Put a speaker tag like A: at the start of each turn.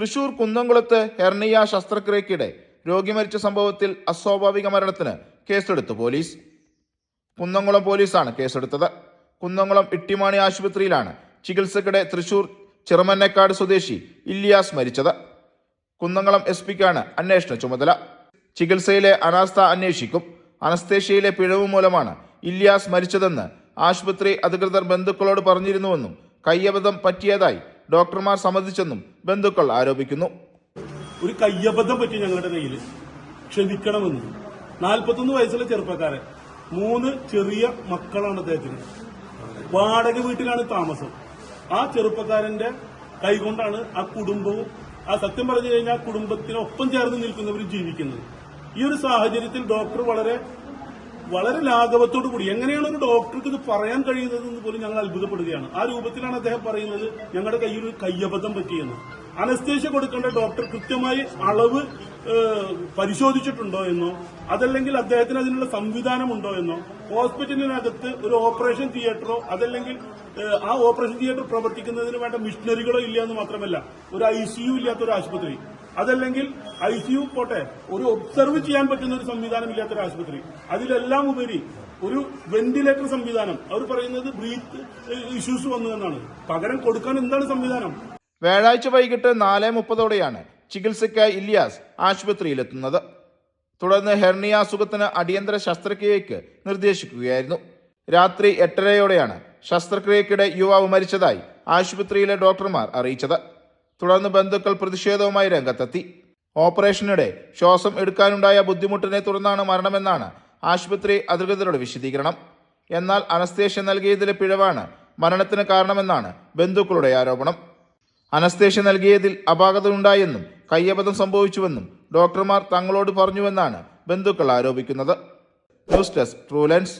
A: തൃശൂർ കുന്നംകുളത്ത് ഹെർണിയ ശസ്ത്രക്രിയക്കിടെ രോഗി മരിച്ച സംഭവത്തിൽ അസ്വാഭാവിക മരണത്തിന് കേസെടുത്തു പോലീസ്. കുന്നംകുളം പോലീസാണ് കേസെടുത്തത്. കുന്നംകുളം ഇട്ടിമാണി ആശുപത്രിയിലാണ് ചികിത്സക്കിടെ തൃശൂർ ചെറുമന്നക്കാട് സ്വദേശി ഇല്ലിയാസ് മരിച്ചത്. കുന്നംകുളം എസ് പിക്കാണ് അന്വേഷണ ചുമതല. ചികിത്സയിലെ അനാസ്ഥ അന്വേഷിക്കും. അനസ്തേഷ്യയിലെ പിഴവ് മൂലമാണ് ഇല്ലിയാസ് മരിച്ചതെന്ന് ആശുപത്രി അധികൃതർ ബന്ധുക്കളോട് പറഞ്ഞിരുന്നുവെന്നും കയ്യബദ്ധം പറ്റിയതായി ഡോക്ടർമാർ സമ്മതിച്ചെന്നും ബന്ധുക്കൾ ആരോപിക്കുന്നു.
B: ഒരു കയ്യബദ്ധം പറ്റി ഞങ്ങളുടെ കയ്യിൽ ക്ഷമിക്കണമെന്ന്. നാൽപ്പത്തൊന്ന് വയസ്സുള്ള ചെറുപ്പക്കാരൻ. മൂന്ന് ചെറിയ മക്കളാണ് അദ്ദേഹത്തിന്. വാടക വീട്ടിലാണ് താമസം. ആ ചെറുപ്പക്കാരന്റെ കൈകൊണ്ടാണ് ആ കുടുംബവും ആ സത്യം പറഞ്ഞു കഴിഞ്ഞാൽ കുടുംബത്തിനൊപ്പം ചേർന്ന് നിൽക്കുന്നവർ ജീവിക്കുന്നത്. ഈ ഒരു സാഹചര്യത്തിൽ ഡോക്ടർ വളരെ വളരെ ലാഘവത്തോടു കൂടി എങ്ങനെയാണ് ഒരു ഡോക്ടർക്ക് ഇത് പറയാൻ കഴിയുന്നത് എന്ന് പോലും ഞങ്ങൾ അത്ഭുതപ്പെടുകയാണ്. ആ രൂപത്തിലാണ് അദ്ദേഹം പറയുന്നത് ഞങ്ങളുടെ കയ്യിൽ ഒരു കയ്യബദ്ധം പറ്റിയെന്ന്. അനസ്തേഷ്യ കൊടുക്കേണ്ട ഡോക്ടർ കൃത്യമായി അളവ് പരിശോധിച്ചിട്ടുണ്ടോ എന്നോ അതല്ലെങ്കിൽ അദ്ദേഹത്തിന് അതിനുള്ള സംവിധാനമുണ്ടോ എന്നോ ഹോസ്പിറ്റലിനകത്ത് ഒരു ഓപ്പറേഷൻ തിയേറ്ററോ അതല്ലെങ്കിൽ ആ ഓപ്പറേഷൻ തിയേറ്റർ പ്രവർത്തിക്കുന്നതിന് വേണ്ട മിഷനറികളോ ഇല്ല എന്ന് മാത്രമല്ല ഒരു ഐ സിയു ഇല്ലാത്ത ഒരു ആശുപത്രി. അതല്ലെങ്കിൽ ഐ സി യു പോട്ടെ ഒരു ഒബ്സർവ് ചെയ്യാൻ പറ്റുന്ന ഒരു സംവിധാനം ഇല്ലാത്തൊരു ആശുപത്രി. അതിലെല്ലാം ഉപരി ഒരു വെന്റിലേറ്റർ സംവിധാനം. അവർ പറയുന്നത് ബ്രീത്ത് ഇഷ്യൂസ് വന്നു എന്നാണ്. പകരം കൊടുക്കാൻ എന്താണ് സംവിധാനം?
A: വ്യാഴാഴ്ച വൈകിട്ട് നാല് മുപ്പതോടെയാണ് ചികിത്സയ്ക്കായി ഇല്ലിയാസ് ആശുപത്രിയിലെത്തുന്നത്. തുടർന്ന് ഹെർണിയ അസുഖത്തിന് അടിയന്തര ശസ്ത്രക്രിയയ്ക്ക് നിർദ്ദേശിക്കുകയായിരുന്നു. രാത്രി എട്ടരയോടെയാണ് ശസ്ത്രക്രിയക്കിടെ യുവാവ് മരിച്ചതായി ആശുപത്രിയിലെ ഡോക്ടർമാർ അറിയിച്ചത്. തുടർന്ന് ബന്ധുക്കൾ പ്രതിഷേധവുമായി രംഗത്തെത്തി. ഓപ്പറേഷനിടെ ശ്വാസം എടുക്കാനുണ്ടായ ബുദ്ധിമുട്ടിനെ തുടർന്നാണ് മരണമെന്നാണ് ആശുപത്രി അധികൃതരുടെ വിശദീകരണം. എന്നാൽ അനസ്തേഷ്യ നൽകിയതിലെ പിഴവാണ് മരണത്തിന് കാരണമെന്നാണ് ബന്ധുക്കളുടെ ആരോപണം. അനസ്തേഷ്യ നൽകിയതിൽ അപാകതയുണ്ടായെന്നും കയ്യബദ്ധം സംഭവിച്ചുവെന്നും ഡോക്ടർമാർ തങ്ങളോട് പറഞ്ഞുവെന്നാണ് ബന്ധുക്കൾ ആരോപിക്കുന്നത്. News desk ട്രൂലൻസ്